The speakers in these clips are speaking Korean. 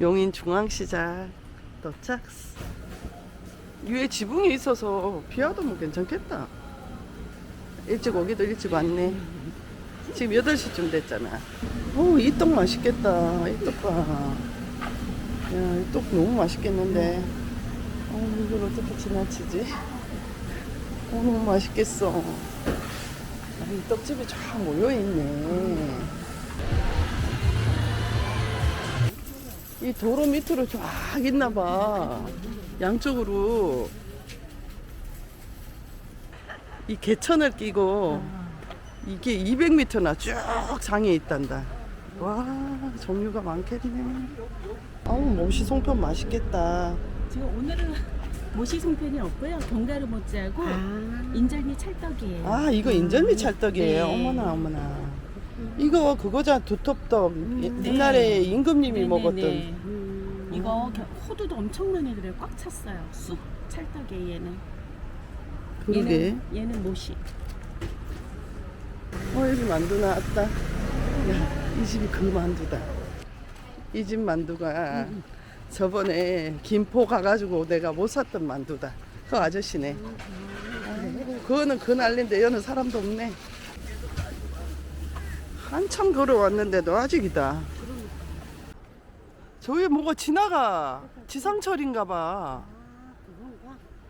용인 중앙시장 도착. 위에 지붕이 있어서 비 와도 뭐 괜찮겠다. 일찍 오기도 일찍 왔네. 지금 8시쯤 됐잖아. 오, 이 떡 맛있겠다. 이 떡 봐. 야, 이 떡 너무 맛있겠는데. 어, 이걸 어떻게 지나치지? 어, 너무 맛있겠어. 아, 이 떡집이 쫙 모여있네. 이 도로 밑으로 쫙 있나 봐. 양쪽으로. 이 개천을 끼고 이게 200m나 쭉 장에 있단다. 와, 종류가 많겠네. 아우, 모시 송편 맛있겠다. 지금 오늘은 모시 송편이 없고요. 견과류 모찌하고 인절미 찰떡이에요. 아, 이거 인절미 찰떡이에요. 네. 어머나, 어머나. 이거 그거잖아, 두텁떡. 예- 네. 옛날에 임금님이 네네네. 먹었던. 이거 겨- 호두도 엄청 많이 들어요. 꽉 찼어요. 쑥 찰떡이에요. 얘는. 그러게. 얘는, 얘는 모시. 어, 여기 만두 나왔다. 야, 이 집이 그 만두다. 이 집 만두가 저번에 김포 가가지고 내가 못 샀던 만두다. 그 아저씨네. 그거는 그 난리인데 여는 사람도 없네. 한참 걸어왔는데도 아직이다. 저기 뭐가 지나가. 지상철인가 봐.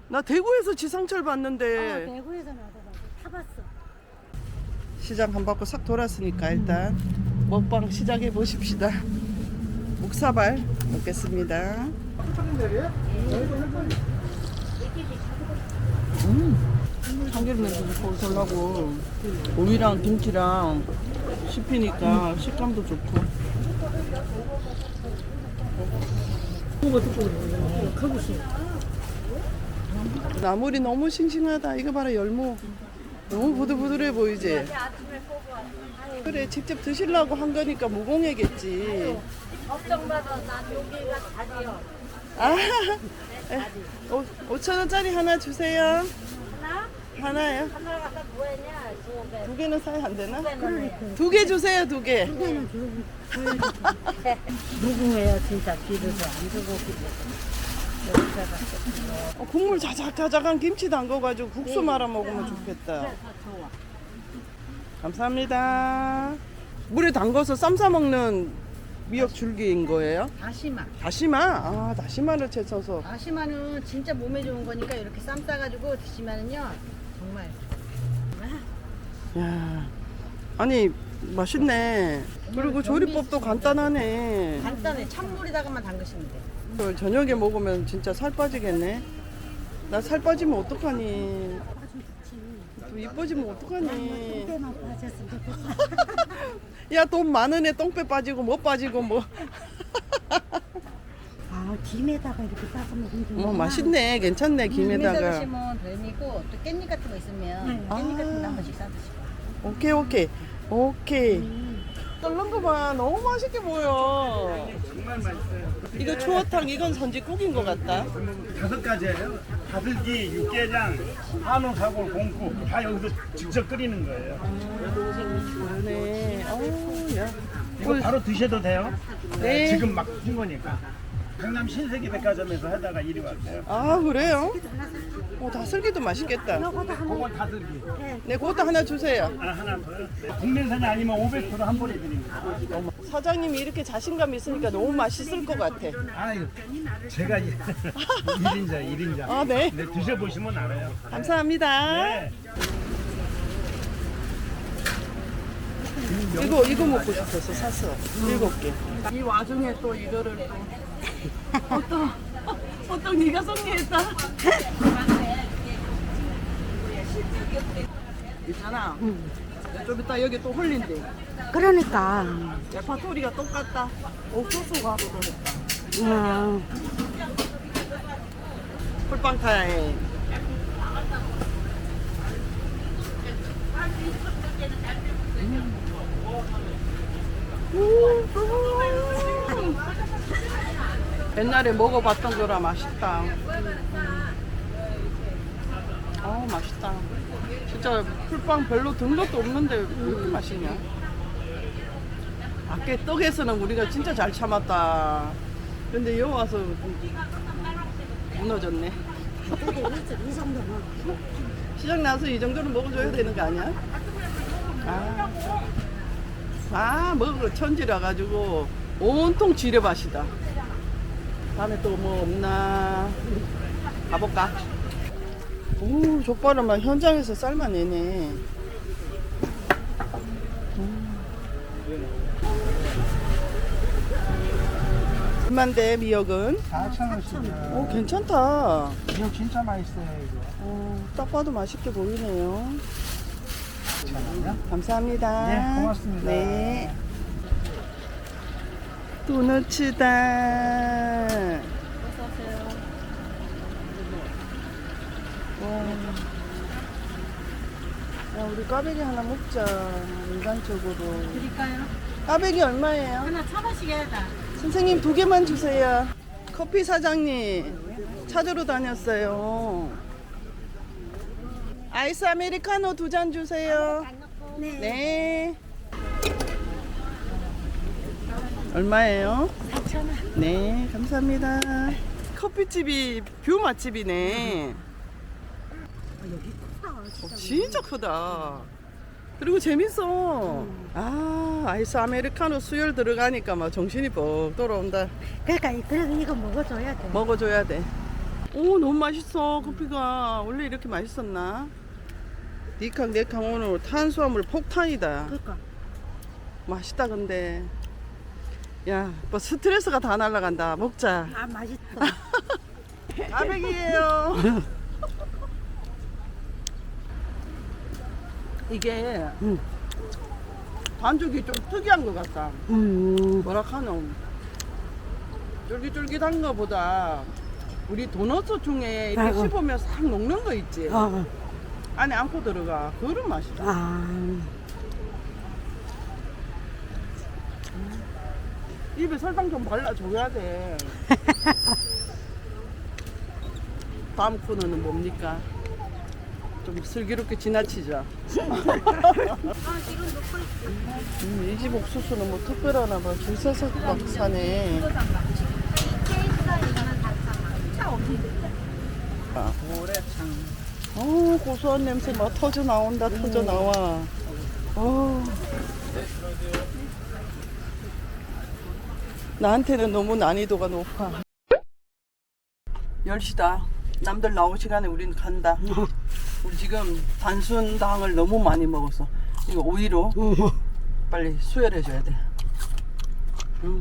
나 대구에서 지상철 봤는데. 대구에서 나도 타봤어. 시장 한 바퀴 싹 돌았으니까 일단 먹방 시작해 보십시다. 묵사발 먹겠습니다. 음, 참기름에서 솔솔하고 오이랑 김치랑 씹히니까 식감도 좋고. 나물이 너무 싱싱하다. 이거 봐라 열무. 너무 부들부들해 보이지? 그래 직접 드시려고 한 거니까 무공해겠지. 걱정받아. 난 여기가 자리요. 아, 5천 원짜리 하나 주세요. 하나? 하나요? 하나 갖다 뭐했냐? 두 개는 사야 안 되나? 그러니까. 두개 주세요, 두 개. 무궁해요 진짜 비료도 안 주고 여기다가 어, 국물 자작자작한 김치 담궈가지고 국수 말아 먹으면 좋겠다. 감사합니다. 물에 담궈서 쌈 싸 먹는 미역 줄기인 거예요? 다시마. 다시마? 아, 다시마를 채쳐서. 다시마는 진짜 몸에 좋은 거니까 이렇게 쌈 싸가지고 드시면은요 정말 야, 아니 맛있네. 그리고 조리법도 간단하네. 간단해 찬물에다가만 담그시면 돼. 이걸 저녁에 먹으면 진짜 살 빠지겠네. 나 살 빠지면 어떡하니? 또 이뻐지면 어떡하니? 때만 빠졌으면 좋겠어. 야 돈 많은 애 똥배 빠지고 뭐 빠지고 뭐. 아 김에다가 이렇게 싸서 먹으면. 뭐 맛있네. 괜찮네 김에다 김에다가. 드시면 뱀이고 또 깻잎 같은 거 있으면 네. 깻잎 같은 거 아. 한 번씩 싸드시고. 오케이 오케이 오케이. 끓는 거 봐. 너무 맛있게 보여. 정말 맛있어요. 이거 추어탕 이건 선지국인 것 같다. 다섯 가지예요. 다슬기, 육개장, 한우, 사골, 공국 다 여기서 직접 끓이는 거예요. 그러네. 어우 야. 이거 바로 드셔도 돼요. 네. 지금 막 핀 거니까. 강남 신세계 백화점에서 하다가 이리 왔어요. 아 그래요? 어 다슬기도 맛있겠다. 그건 다슬기. 네 그것도 하나 주세요. 아, 하나 더요. 네. 국내산이 아니면 500%한 번에 드립니다. 사장님이 이렇게 자신감 있으니까 너무 맛있을 것 같아. 아유, 제가 1인자, 1인자. 아, 네. 네, 드셔보시면 알아요. 감사합니다. 네. 이거 이거 먹고 싶어서 샀어. 일곱 개. 이 와중에 또 이거를 또 어떤 어떤 네가 섭리했다. 있잖아. 좀 이따 여기 또 홀린대. 그러니까. 레파토리가 똑같다. 옥수수 가루도 했다. 음. 풀빵 타임. 옛날에 먹어봤던 거라 맛있다. 아 맛있다. 진짜 풀빵 별로 든 것도 없는데 왜 이렇게 맛있냐? 아까 떡에서는 우리가 진짜 잘 참았다. 근데 여기 와서 무너졌네. 시장 나서 이 정도는 먹어줘야 되는 거 아니야? 아, 아거 천지라 가지고 온통 지뢰밭이다. 다음에 또 뭐 없나 가볼까? 오, 족발은 막 현장에서 삶아내네. 얼만데 미역은? 4,000원씩이요. 오 괜찮다. 이거 진짜 맛있어요, 이거. 어, 딱 봐도 맛있게 보이네요. 괜찮아요? 감사합니다. 네, 고맙습니다. 네. 도너츠다. 와. 야, 우리 꽈배기 하나 먹자. 인간적으로. 드릴까요? 꽈배기 얼마예요? 하나 천 원씩 해야 돼. 선생님 두 개만 주세요. 커피 사장님 찾으러 다녔어요. 아이스 아메리카노 두 잔 주세요. 네. 얼마예요? 4,000원. 네, 감사합니다. 커피집이 뷰 맛집이네. 여기 크다. 어, 진짜 크다. 그리고 재밌어. 아, 아이스 아메리카노 수혈 들어가니까 막 정신이 뻑 돌아온다. 그러니까 그래도 이거 먹어줘야 돼. 먹어줘야 돼. 오, 너무 맛있어. 커피가. 원래 이렇게 맛있었나? 니캉 네캉 오늘 탄수화물 폭탄이다. 그러니까 맛있다, 근데. 야, 뭐 스트레스가 다 날라간다. 먹자. 아 맛있어. 까백이에요. 이게 음. 반죽이 좀 특이한 것 같다. 음. 뭐라 카노 쫄깃쫄깃한 거보다 우리 도넛 중에 이렇게 아이고. 씹으면 싹 녹는 거 있지. 어. 안에 안고 들어가. 그런 맛이다. 아. 입에 설탕 좀 발라줘야 돼. 다음 코너는 뭡니까? 좀 슬기롭게 지나치자. 음, 이집 옥수수는 뭐 특별하나 봐. 줄 서서 막 사네. 아. 어, 고소한 냄새 막 터져 나온다, 터져 나와. 어. 나한테는 너무 난이도가 높아. 10시다. 남들 나올 시간에 우린 간다. 우리 지금 단순당을 너무 많이 먹었어. 이거 오이로 빨리 수혈해줘야 돼. 음.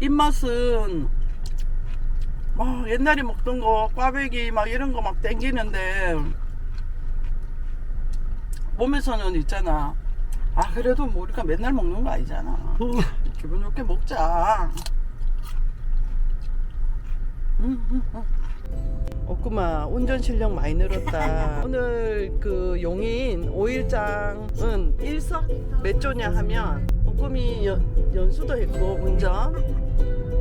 입맛은 막 옛날에 먹던 거 꽈배기 막 이런 거 막 땡기는데 몸에서는 있잖아 아 그래도 뭐 우리가 맨날 먹는 거 아니잖아 기분 좋게 먹자 음, 음, 음. 없구마 운전 실력 많이 늘었다 오늘 그 용인 5일장은 일석 몇 조냐 하면 연, 연수도 했고 운전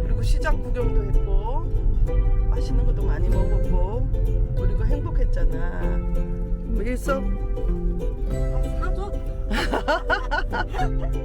그리고 시장 구경도 했고 맛있는 것도 많이 먹었고 그리고 행복했잖아. 뭐 일석 사줘.